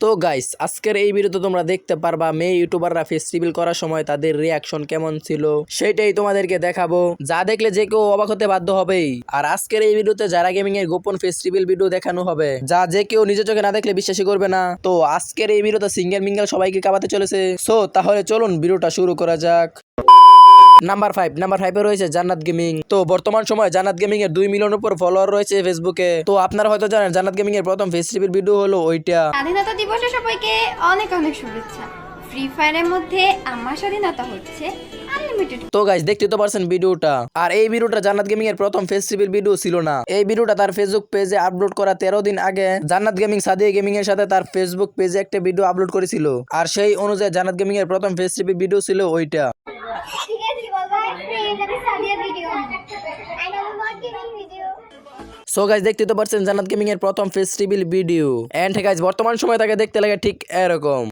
তো গাইস আজকের এই ভিডিওতে তোমরা দেখতে পারবা মেয়ে ইউটিউবাররা ফেস্টিভ্যাল করার সময় তাদের রিয়াকশন কেমন ছিল, সেটাই তোমাদেরকে দেখাবো। যা দেখলে যে কেউ অবাক হতে বাধ্য হবেই। আর আজকের এই ভিডিওতে যারা গেমিং এর গোপন ফেস্টিভ্যাল ভিডিও দেখানো হবে, যা যে কেউ নিজের চোখে না দেখলে বিশ্বাসই করবে না। তো আজকের এই ভিডিওতে সিঙ্গেল মিঙ্গেল সবাইকে কাবাতে চলেছে। সো তাহলে চলুন ভিডিওটা শুরু করা যাক। নাম্বার ফাইভ নাম্বার ফাইভে রয়েছে জান্নাত গেমিং তো বর্তমান সময় জান্নাত গেমিং এর দুই মিলিয়ন উপর ফলোয়ার রয়েছে ফেসবুকে তো আপনারা হয়তো জানেন জান্নাত গেমিং এর প্রথম ফেস ফেস্টিভ্যাল ভিডিও হলো ওইটা। স্বাধীনতা দিবসে সবাইকে অনেক অনেক শুভেচ্ছা। ফ্রি ফায়ারের মধ্যে আমার স্বাধীনতা হচ্ছে তো গাইজ দেখতে তো পারছেন ভিডিওটা আর এই ভিডিওটা জান্নাত গেমিং এর প্রথম ফেস ফেস্টিভ্যাল ভিডিও ছিল না। এই ভিডিওটা তার ফেসবুক পেজে আপলোড করা তেরো দিন আগে জান্নাত গেমিং সাদিয়া গেমিং এর সাথে তার ফেসবুক পেজে একটা ভিডিও আপলোড করেছিল। আর সেই অনুযায়ী জান্নাত গেমিং এর প্রথম ফেস ফেস্টিভ্যাল ভিডিও ছিল ওইটা ঠিক আছে বলব ফ্রেন্ড আমি সাদিয়া ভিডিও এন্ড আমি not giving video so guys দেখতে তো পারছেন জান্নাত গেমিং এর প্রথম ফেস্টিভ্যাল ভিডিও এন্ড গাইজ বর্তমান সময় তাকে দেখতে লাগে ঠিক এরকম।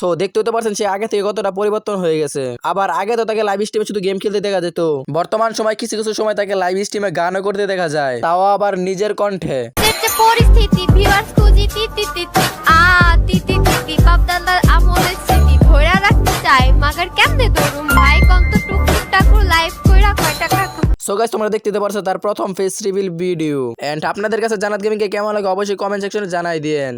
সো দেখতে তো পারছেন সে আগে থেকে কতটা পরিবর্তন হয়ে গেছে। আবার আগে তো তাকে লাইভ স্ট্রিমে শুধু গেম খেলতে দেখা যেত। বর্তমান সময় কিছু কিছু সময় তাকে লাইভ স্ট্রিমে গানও করতে দেখা যায়। তাও আবার নিজের কণ্ঠে। পরিস্থিতি সো গাইস তোমরা দেখতে পারছ তার প্রথম ফেস রিভিল ভিডিও এন্ড আপনাদের কাছে জানাত গেমিং কে কেমন লাগে অবশ্যই কমেন্ট সেকশনে জানাই দিয়েন।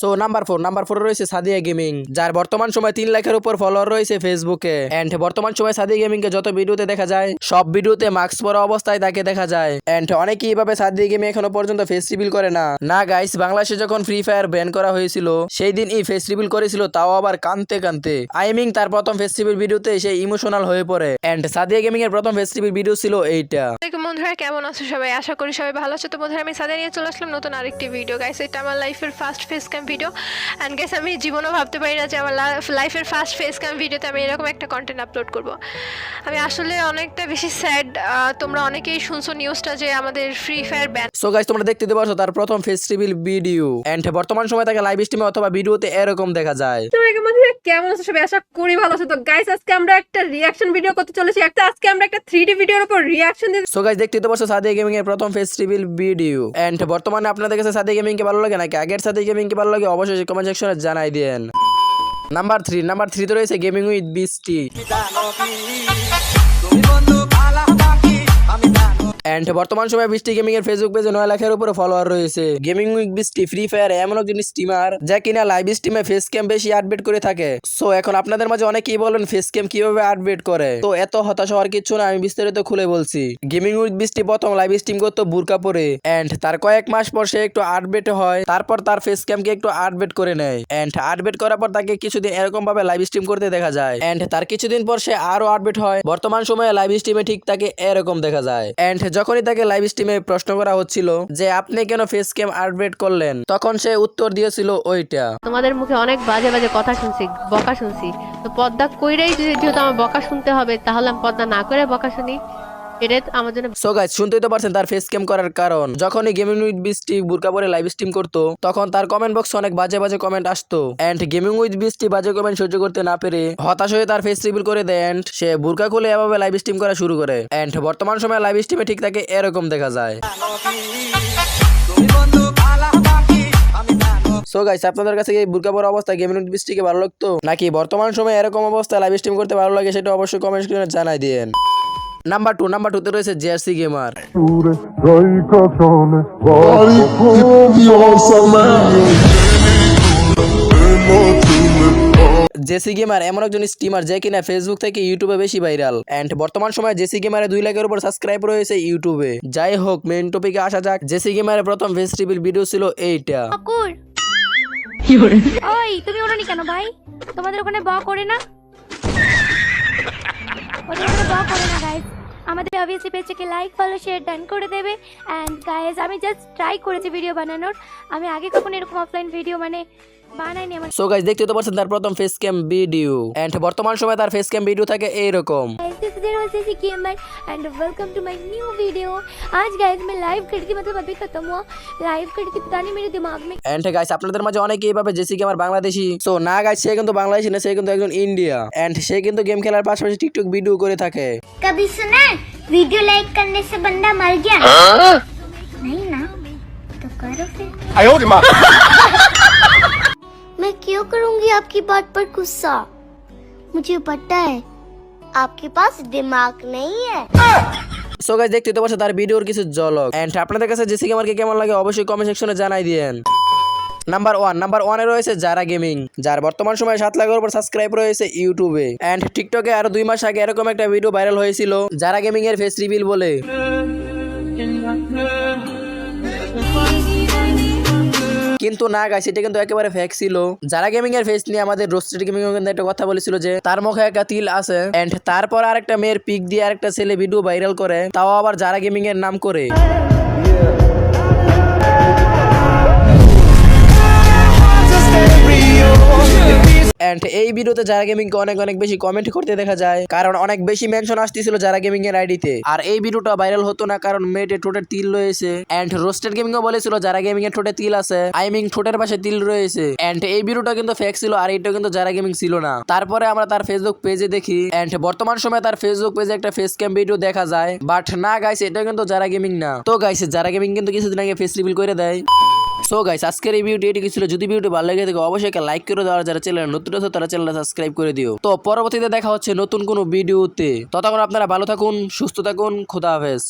So number four number four রয়েছে সাদিয়া গেমিং যার বর্তমান সময় তিন লাখের উপর ফলোয়ার রয়েছে ফেসবুকে এন্ড বর্তমান সময় সাদিয়া গেমিং কে যত ভিডিওতে দেখা যায়, সব ভিডিওতে মাস্ক পরা অবস্থায় তাকে দেখা যায়। এন্ড অনেকেই এইভাবে সাদিয়া গেমিং এখনও পর্যন্ত ফেস রিভিল করে না। না গাইস বাংলাদেশে যখন ফ্রি ফায়ার ব্যান করা হয়েছিল, সেই দিন এই ফেস রিভিল করেছিল, তাও আবার কানতে কানতে। আইমিং তার প্রথম ফেস্টিভ্যাল ভিডিওতে সে ইমোশনাল হয়ে পড়ে। এন্ড সাদিয়া গেমিং এর প্রথম ফেস্টিভ্যাল ভিডিও ছিল এইটা। বন্ধুরা, কেমন আছো সবাই? আশা করি সবাই ভালো আছো। তো বন্ধুরা, আমি সাদিয়া নিয়ে চলে আসলাম নতুন আরেকটি ভিডিও গাইস এটা আমার লাইফের first face cam video and guys আমি জীবনও ভাবতে পারি না যে আমার লাইফের ফার্স্ট ফেস ক্যাম ভিডিওতে আমি এরকম একটা কন্টেন্ট আপলোড করব। আমি আসলে অনেকটা বেশি স্যাড তোমরা অনেকেই শুনছো নিউজটা যে আমাদের Free Fire ban so guys তোমরা দেখতে পাচ্ছ তার প্রথম ফেস্টিভ্যাল ভিডিও এন্ড বর্তমান সময় তাকে লাইভ স্ট্রিমে অথবা ভিডিওতে এরকম দেখা যায়। বন্ধুরা কেমন আছো সবাই? আশা করি ভালো আছো। তো গাইস আজকে আমরা একটা রিয়াকশন ভিডিও করতে চলেছি। একটা আজকে আমরা একটা থ্রি ডি ভিডিওর উপর রিয়াকশন দিতে সো গাইস দেখতে তো পাচ্ছ সাদিয়া গেমিং এর প্রথম ফেস্টিভ্যাল ভিডিও এন্ড বর্তমানে আপনাদের কাছে সাদিয়া গেমিং কে ভালো লাগে নাকি? আগের সাদিয়া গেমিং কে ভালো লাগে অবশ্যই কমেন্ট সেকশনে জানাই দেন। নাম্বার থ্রি নাম্বার থ্রিতে রয়েছে গেমিং উইথ বিস্টি এন্ড বর্তমান সময় বৃষ্টি গেমিং এর ফেসবুক পেজে নয় লাখের উপরে ফলোয়ার রয়েছে। Gaming week Brishti Free Fire এমন একজন স্টিমার যা কিনা লাইভ স্ট্রিমে ফেস ক্যাম বেশি আপডেট করে থাকে। সো এখন আপনাদের মাঝে অনেকেই বলেন ফেস ক্যাম কীভাবে আপডেট করে? তো এত হতাশ হওয়ার কিছু না, আমি বিস্তারিত খুলে বলছি। গেমিং উইক বৃষ্টি প্রথম লাইভ স্ট্রিম করতো বুরকা পরে এন্ড তার কয়েক মাস পর সে একটু আপডেট হয়, তারপর তার ফেস ক্যামকে একটু আপডেট করে নেয়। এন্ড আপডেট করার পর তাকে কিছুদিন এরকম ভাবে লাইভ স্ট্রিম করতে দেখা যায়। এন্ড তার কিছুদিন পর সে আরও আপডেট হয়। বর্তমান সময়ে লাইভ স্ট্রিমে ঠিক তাকে এরকম দেখা যায়। এন্ড যখনই তাকে লাইভ স্ট্রিমে প্রশ্ন করা হচ্ছিল যে, আপনি কেন ফেস ক্যাম আপডেট করলেন? তখন সে উত্তর দিয়েছিল ওইটা। তোমাদের মুখে অনেক বাজে বাজে কথা শুনছি, বকা শুনছি। তো পদ্মা কইরাই যদি যেহেতু আমার বকা শুনতে হবে, তাহলে আমি পদ্মা না করে বকা শুনি। এন্ড গেমিং উইথ বাজে কমেন্ট সহ্য করতে না দেয় শুরু করে। বর্তমান সময়ে লাইভ স্ট্রিমে ঠিক তাকে এরকম দেখা যায়। আপনাদের কাছে এই অবস্থায় গেমিং বৃষ্টিকে ভালো লাগতো? নাকি বর্তমান সময়ে এরকম অবস্থায় লাইভ স্ট্রিম করতে ভালো লাগে সেটা অবশ্যই কমেন্ট করে জানাই দিয়েন। নাম্বার টু নাম্বার টুতে রয়েছে জেআরসি গেমার জেসি গেমার এমন একজন স্টিমার যে কিনা ফেসবুক থেকে ইউটিউবে বেশি ভাইরাল এন্ড বর্তমান সময়ে জেসি গেমারে দুই লাখের উপর সাবস্ক্রাইব রয়েছে ইউটিউবে যাই হোক মেন টপিকে আসা যাক। জেসি গেমারের প্রথম ফেস্টিভ্যাল ভিডিও ছিল এইটা। কুকুর ওই তুমি ওড়নি কেন ভাই? তোমাদের ওখানে ব করে না? ওদের ওখানে ব করে না গাইস আমাদের অবভিয়াসলি পেজটাকে লাইক ফলো শেয়ার ডান করে দেবে। অ্যান্ড গায়েজ আমি জাস্ট ট্রাই করেছি ভিডিও বানানোর। আমি আগে কখনো এরকম অফলাইন ভিডিও মানে বানাইনি আমার। সো গাইস দেখতে তো পারছেন তার প্রথম ফেস ক্যাম ভিডিও অ্যান্ড বর্তমান সময়ে তার ফেস ক্যাম ভিডিও থাকে এইরকম। And welcome to my new video आज गाइस मैं लाइव करके मतलब अभी खत्म हुआ। करके पता नहीं मेरे दिमाग में। আপনাদের মাঝে অনেকেই কি আমার বাংলাদেশি সো না গাইস সে কিন্তু বাংলাদেশি না সে কিন্তু একজন ইন্ডিয়া এন্ড সে কিন্তু গেম খেলার পাশাপাশি টিকটক ভিডিও করে থাকে करने से बंदा मर गया। नहीं ना तो करो फिर। मैं क्यों करूँगी आपकी बात पर गुस्सा? मुझे पता है आपके पास दिमाग नहीं है সো গাইস দেখতে তো পারছো তার ভিডিওর কিছু ঝলক এন্ড আপনাদের কাছে জেসি গেমারকে কেমন লাগে অবশ্যই কমেন্ট সেকশনে জানাই দিয়েন নাম্বার ওয়ান নাম্বার ওয়ানে রয়েছে যারা গেমিং যার বর্তমান সময়ে সাত লাখের উপর সাবস্ক্রাইব রয়েছে ইউটিউবে এন্ড টিকটকে আরো দুই মাস আগে এরকম একটা ভিডিও ভাইরাল হয়েছিল যারা গেমিং এর ফেস রিভিল বলে কিন্তু না গাইস এটা কিন্তু একেবারে ফেক ছিল। যারা গেমিং এর ফেস নিয়ে আমাদের রোস্টেড গেমিং কিন্তু একটা কথা বলেছিল যে, তার মুখে একটা তিল আছে এন্ড তারপর আরেকটা মেয়ের পিক দিয়ে আরেকটা ছেলে ভিডিও ভাইরাল করে, তাও আবার যারা গেমিং এর নাম করে। এন্ড এই ভিডিওতে যারা গেমিং কে অনেক অনেক বেশি কমেন্ট করতে দেখা যায়। কারণ অনেক বেশি মেনশন আসতেছিল যারা গেমিং এর আইডিতে আর এই ভিডিওটা ভাইরাল হতো না কারণ মেয়েটে ঠোঁটের তিল রয়েছে। এন্ড রোস্টেড গেমিং ও বলেছিল যারা গেমিং এর ঠোঁটে তিল আছে। আই মিন ঠোঁটের পাশে তিল রয়েছে। এন্ড এই ভিডিওটা কিন্তু ফেক ছিল আর এইটা কিন্তু যারা গেমিং ছিল না। তারপরে আমরা তার ফেসবুক পেজে দেখি। এন্ড বর্তমান সময়ে তার ফেসবুক পেজে একটা ফেস ক্যাম ভিডিও দেখা যায়। বাট না গাইছে এটা কিন্তু যারা গেমিং না। তো গাইছে যারা গেমিং কিন্তু কিছুদিন আগে ফেস রিভিল করে দেয়। সো গাইস আজকের এই ভিডিওটি এটি ছিল? যদি ভিডিওটি ভালো লাগে থাকে, অবশ্যই একটা লাইক করে দেওয়ার যারা চ্যানেল নতুন আছে, তারা চ্যানেলটা সাবস্ক্রাইব করে দিও। তো, পরবর্তীতে দেখা হচ্ছে নতুন কোনো ভিডিওতে ততক্ষণ আপনারা ভালো থাকুন, সুস্থ থাকুন, খোদা হাফেজ।